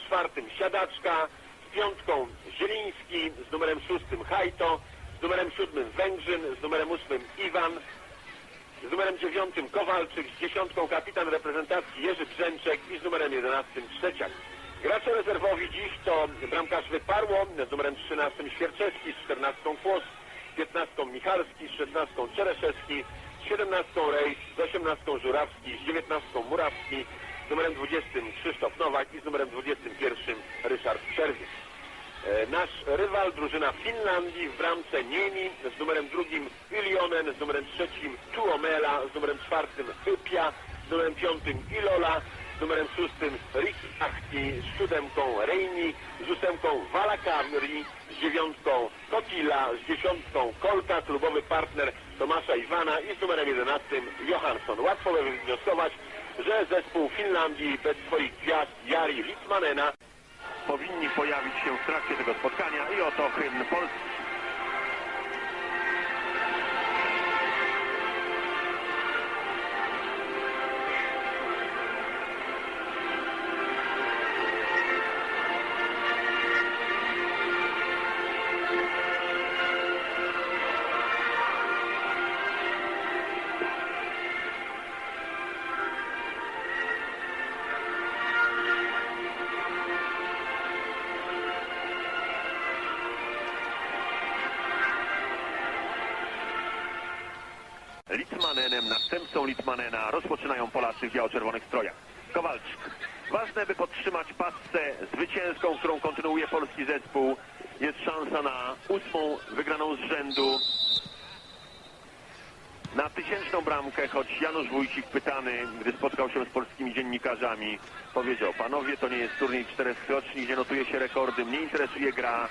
czwartym Siadaczka, z piątką Zieliński, z numerem szóstym Hajto, z numerem siódmym Węgrzyn, z numerem ósmym Iwan, z numerem dziewiątym Kowalczyk, z dziesiątką kapitan reprezentacji Jerzy Brzęczek i z numerem jedenastym Trzeciak. Gracze rezerwowi dziś to bramkarz Wyparło, z numerem 13 Świerczewski, z 14 Kłos, z 15 Michalski, z 16 Czereszewski, z 17 Rejs, z 18 Żurawski, z 19 Murawski, z numerem 20 Krzysztof Nowak i z numerem 21 Ryszard Czerwiec. E, Nasz rywal, drużyna Finlandii w bramce Niemi z numerem drugim Ilionen, z numerem trzecim Tuomela, z numerem czwartym Hypia, z numerem piątym Ilola, z numerem szóstym Riki Achti, z siódemką Reini, z ósemką Valakari, z dziewiątką Kotila, z dziesiątką Kolka, klubowy partner Tomasza Iwana i z numerem jedenastym Johansson. Łatwo wywnioskować, że zespół Finlandii bez swoich gwiazd Jari Litmanena powinni pojawić się w trakcie tego spotkania i oto hymn Polski. Litmanenem, następcą Litmanena rozpoczynają Polacy w biało-czerwonych strojach. Kowalczyk. Ważne, by podtrzymać pasce zwycięską, którą kontynuuje polski zespół. Jest szansa na ósmą wygraną z rzędu. Na tysięczną bramkę, choć Janusz Wójcik pytany, gdy spotkał się z polskimi dziennikarzami, powiedział, panowie, to nie jest turniej czterech skoczni, gdzie notuje się rekordy, mnie interesuje gra,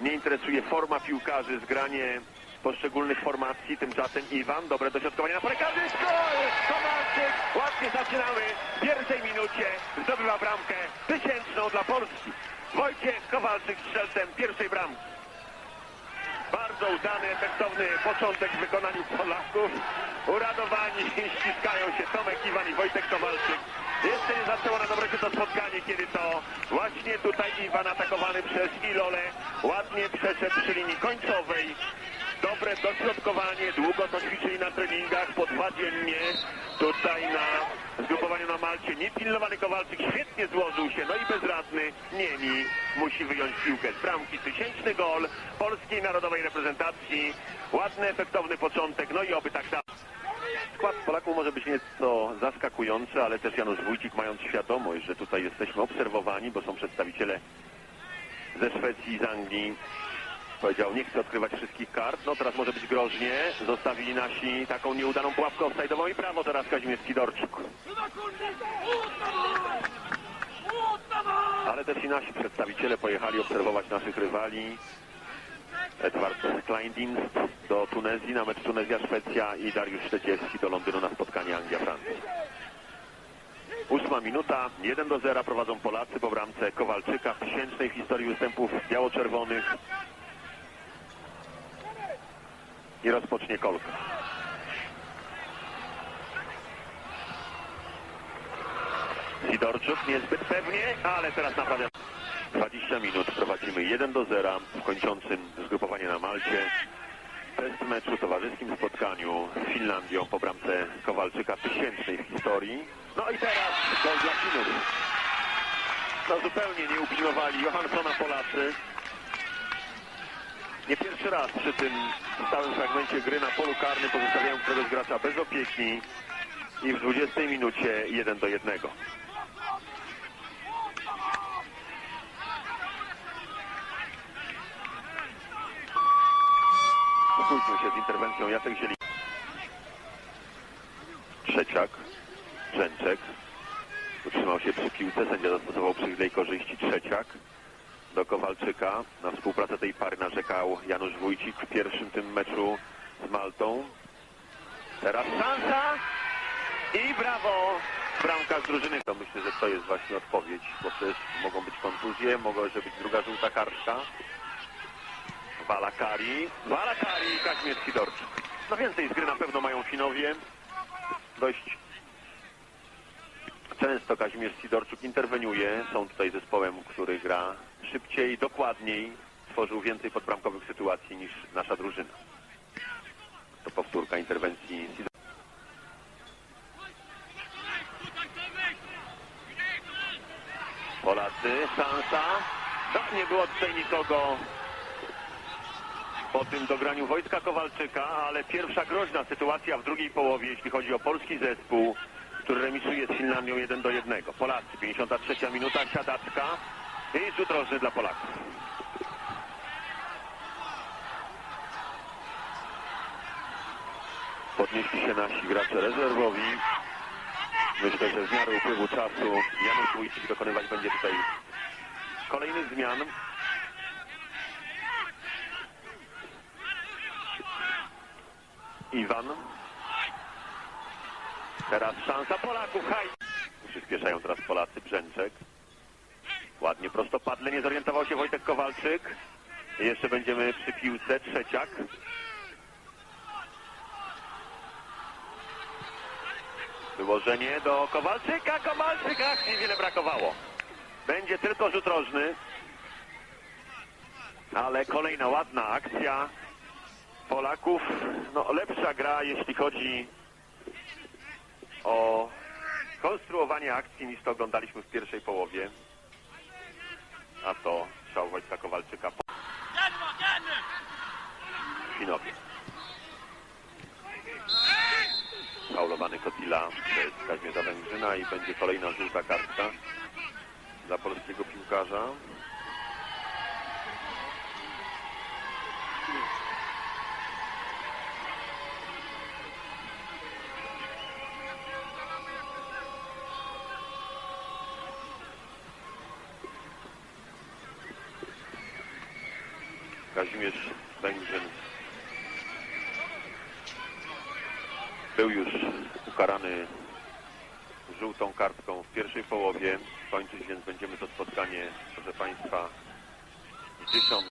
mnie interesuje forma piłkarzy, zgranie poszczególnych formacji. Tymczasem Iwan, dobre dośrodkowanie na parekazy. Gol! Kowalczyk! Ładnie zaczynamy. W pierwszej minucie zdobywa bramkę tysięczną dla Polski. Wojciech Kowalczyk strzelcem pierwszej bramki. Bardzo udany, efektowny początek w wykonaniu Polaków. Uradowani ściskają się Tomek Iwan i Wojtek Kowalczyk. Jeszcze nie zaczęło na dobre się to spotkanie, kiedy to właśnie tutaj Iwan atakowany przez Ilole ładnie przeszedł przy linii końcowej. Dobre dośrodkowanie, długo to ćwiczyli na treningach, po dwa dziennie. Tutaj na zgrupowaniu na Malcie niepilnowany Kowalczyk świetnie złożył się, no i bezradny Niemi musi wyjąć piłkę z bramki. Tysięczny gol polskiej narodowej reprezentacji. Ładny, efektowny początek, no i oby tak dalej. Skład Polaków może być nieco zaskakujący, ale też Janusz Wójcik mając świadomość, że tutaj jesteśmy obserwowani, bo są przedstawiciele ze Szwecji z Anglii. Powiedział, nie chcę odkrywać wszystkich kart, no teraz może być groźnie. Zostawili nasi taką nieudaną pułapkę offside'ową i prawo teraz Kazimierz Sidorczuk. Ale też i nasi przedstawiciele pojechali obserwować naszych rywali. Edward Kleindienst do Tunezji na mecz Tunezja-Szwecja i Dariusz Szczeciewski do Londynu na spotkanie Anglia-Francja. Ósma minuta, 1 do 0 prowadzą Polacy po bramce Kowalczyka w tysięcznej historii występów biało-czerwonych. I rozpocznie kolka. Sidorczuk niezbyt pewnie, ale teraz naprawia. 20 minut prowadzimy 1 do 0 w kończącym zgrupowanie na Malcie. Test meczu towarzyskim spotkaniu z Finlandią po bramce Kowalczyka tysięcznej w historii. No i teraz gol dla Finów. No zupełnie nie upilnowali Johanssona Polacy. Nie pierwszy raz przy tym stałym fragmencie gry na polu karnym pozostawiają któregoś gracza bez opieki i w 20 minucie 1 do 1. Spójrzmy się z interwencją Jacek Zieli. Trzeciak, Brzęczek. Utrzymał się przy piłce, sędzia zastosował przywilej korzyści Trzeciak do Kowalczyka. Na współpracę tej pary narzekał Janusz Wójcik w pierwszym tym meczu z Maltą. Teraz szansa i brawo! Bramka z drużyny. To myślę, że to jest właśnie odpowiedź, bo też mogą być kontuzje, mogła być druga żółta kartka. Walakari. Walakari i Kazimierz Sidorczyk. No więcej z gry na pewno mają Finowie. Dość Często Kazimierz Sidorczuk interweniuje. Są tutaj zespołem, który gra szybciej, dokładniej, tworzył więcej podbramkowych sytuacji niż nasza drużyna. To powtórka interwencji Sidorczuk. Polacy, szansa. No, nie było tutaj nikogo po tym dograniu Wojtka Kowalczyka, ale pierwsza groźna sytuacja w drugiej połowie, jeśli chodzi o polski zespół, który remisuje z Finlandią 1 do 1. Polacy, 53 minuta, siadaczka i rzut rożny dla Polaków. Podnieśli się nasi gracze rezerwowi. Myślę, że w miarę upływu czasu Janusz Wójcik dokonywać będzie tutaj kolejnych zmian. Iwan. Teraz szansa Polaków. Haj! Przyspieszają teraz Polacy. Brzęczek. Ładnie prostopadle. Nie zorientował się Wojtek Kowalczyk. Jeszcze będziemy przy piłce. Trzeciak. Wyłożenie do Kowalczyka. Kowalczyk. Ach, niewiele brakowało. Będzie tylko rzut rożny. Ale kolejna ładna akcja. Polaków, no lepsza gra, jeśli chodzi o konstruowanie akcji niż to oglądaliśmy w pierwszej połowie. A to strzał Wojtka Kowalczyka po Finowie. Faulowany Kotila przez Kazimierza Węgrzyna i będzie kolejna żółta kartka dla polskiego piłkarza. Kazimierz Węgrzyn był już ukarany żółtą kartką w pierwszej połowie. Kończyć więc będziemy to spotkanie, proszę Państwa, w 10.